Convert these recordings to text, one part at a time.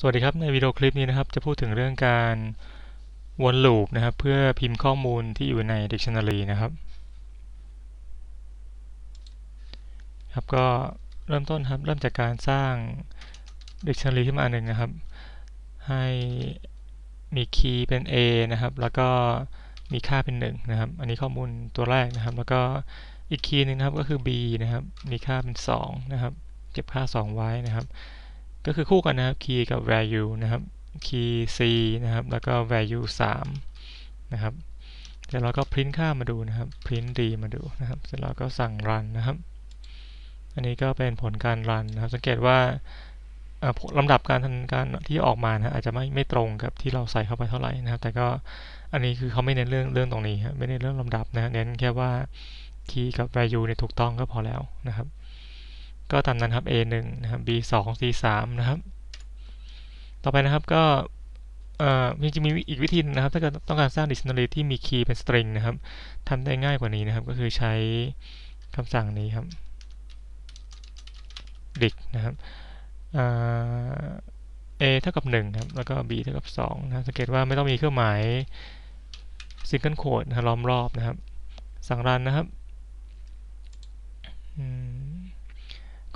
สวัสดีครับในวิดีโอคลิปนี้นะครับจะพูดถึงเรื่องการวนลูปนะครับ เพื่อพิมพ์ข้อมูลที่อยู่ใน dictionary นะครับครับก็เริ่มต้นครับเริ่มจากการสร้าง dictionary ขึ้นมาอันหนึ่งนะครับ ให้มีคีย์เป็น A นะครับ แล้วก็มีค่าเป็น1นะครับ อันนี้ข้อมูลตัวแรกนะครับ แล้วก็อีกคีย์หนึ่งนะครับก็คือ B นะครับ มีค่าเป็น2นะครับ เก็บค่า 2 ไว้นะครับ ก็คือคู่กันนะครับ key กับ value นะครับ key c นะครับ แล้วก็ value 3 นะครับเสร็จแล้วก็ print ค่ามาดูนะครับ print d มาดูนะครับ เสร็จแล้วก็สั่ง run นะครับ อันนี้ก็เป็นผลการ run นะครับ สังเกตว่าลำดับการทำการที่ออกมานะอาจจะไม่ไม่ตรงกับที่เราใส่เข้าไปเท่าไหร่นะครับ แต่ก็อันนี้คือเขาไม่เน้นเรื่องเรื่องตรงนี้ครับไม่เน้นเรื่องลำดับนะเน้นแค่ว่า key กับ value เนี่ยถูกต้องก็พอแล้วนะครับ ก็ตามนั้นครับ a 1 นะครับ b 2 c 3 นะครับ ต่อไปนะครับก็จริงๆมีอีกวิธีนะครับ ถ้าเกิดต้องการสร้าง dictionary ที่มีคีย์เป็น string นะครับทำได้ง่ายกว่านี้นะครับ ก็คือใช้คำสั่งนี้ครับ dic นะครับ a เท่ากับ1ครับ แล้วก็ b เท่ากับ2นะสังเกตว่าไม่ต้องมีเครื่องหมาย single quote นะล้อมรอบนะครับ สั่งรันนะครับ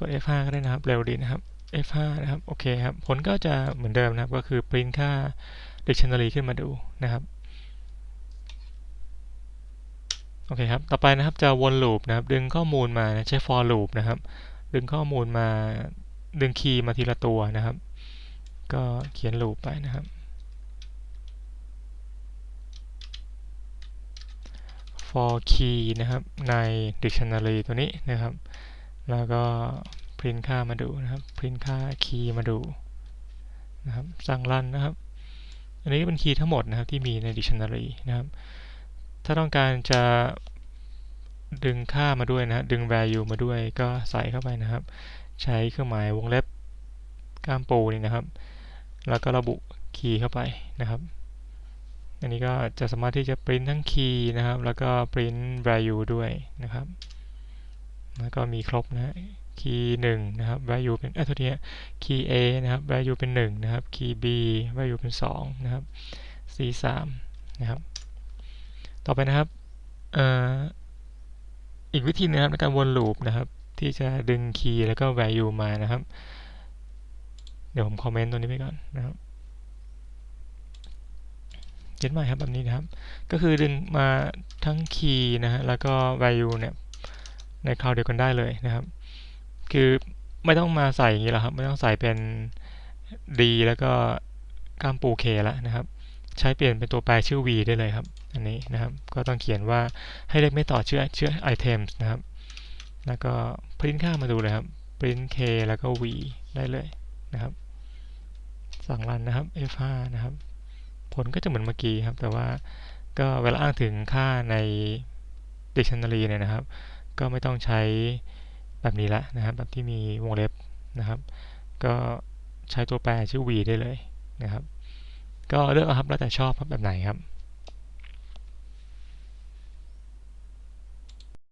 กด F5 ก็ได้นะครับ เร็วดีนะครับ F5 นะครับ โอเคครับ ผลก็จะเหมือนเดิมนะครับ ก็คือ print ค่า dictionary ขึ้นมาดูนะครับ โอเคครับ ต่อไปนะครับ จะวนลูปนะครับ ดึงข้อมูลมาใช้ for loop นะครับ ดึงข้อมูลมา ดึงคีย์มาทีละตัวนะครับ ก็เขียนลูปไปนะครับ for key นะครับ ใน dictionary ตัวนี้นะครับ แล้วก็พิมพ์ค่ามาดูนะครับพิมพ์ค่าคีย์มาดูนะครับสั่งรันนะครับ อันนี้เป็นคีย์ทั้งหมดนะครับที่มีใน dictionary นะครับ ถ้าต้องการจะดึงค่ามาด้วยนะดึง value มาด้วยก็ใส่เข้าไปนะครับ ใช้เครื่องหมายวงเล็บก้ามปูนี่นะครับ แล้วก็ระบุคีย์เข้าไปนะครับ อันนี้ก็จะสามารถที่จะ print ทั้งคีย์นะครับ แล้วก็ print value ด้วยนะครับ แล้วก็มีครบนะคีย์หนึ่งนะครับ value เป็นเออโทษทีคีย์ A นะครับ value เป็น1นะครับคีย์ B value เป็น2นะครับ C 3นะครับ ต่อไปนะครับอีกวิธีนะครับในการวนลูปนะครับ ที่จะดึงคีย์แล้วก็ value มานะครับ เดี๋ยวผมคอมเมนต์ตัวนี้ไปก่อนนะครับเขียนใหม่ครับแบบนี้นะครับ ก็คือดึงมาทั้งคีย์นะฮะแล้วก็ value เนี่ย ในคราวเดียวกันได้เลยนะครับ คือไม่ต้องมาใส่อย่างนี้แล้วครับ ไม่ต้องใส่เป็น d แล้วก็ก้ามปู k แล้วนะครับ ใช้เปลี่ยนเป็นตัวแปรชื่อ v ได้เลยครับ อันนี้นะครับ ก็ต้องเขียนว่าให้เลขไม่ต่อชื่อชื่อ items นะครับ แล้วก็ print ค่ามาดูเลยครับ print k แล้วก็ v ได้เลยนะครับ สั่งรันนะครับ f5 นะครับ ผลก็จะเหมือนเมื่อกี้ครับ แต่ว่าก็เวลาอ้างถึงค่าใน dictionary เนี่ยนะครับ ก็ไม่ต้องใช้แบบนี้ละนะครับ แบบที่มีวงเล็บนะครับ ก็ใช้ตัวแปรชื่อ v ได้เลยนะครับ ก็เลือกเอาครับแล้วแต่ชอบครับแบบไหนครับ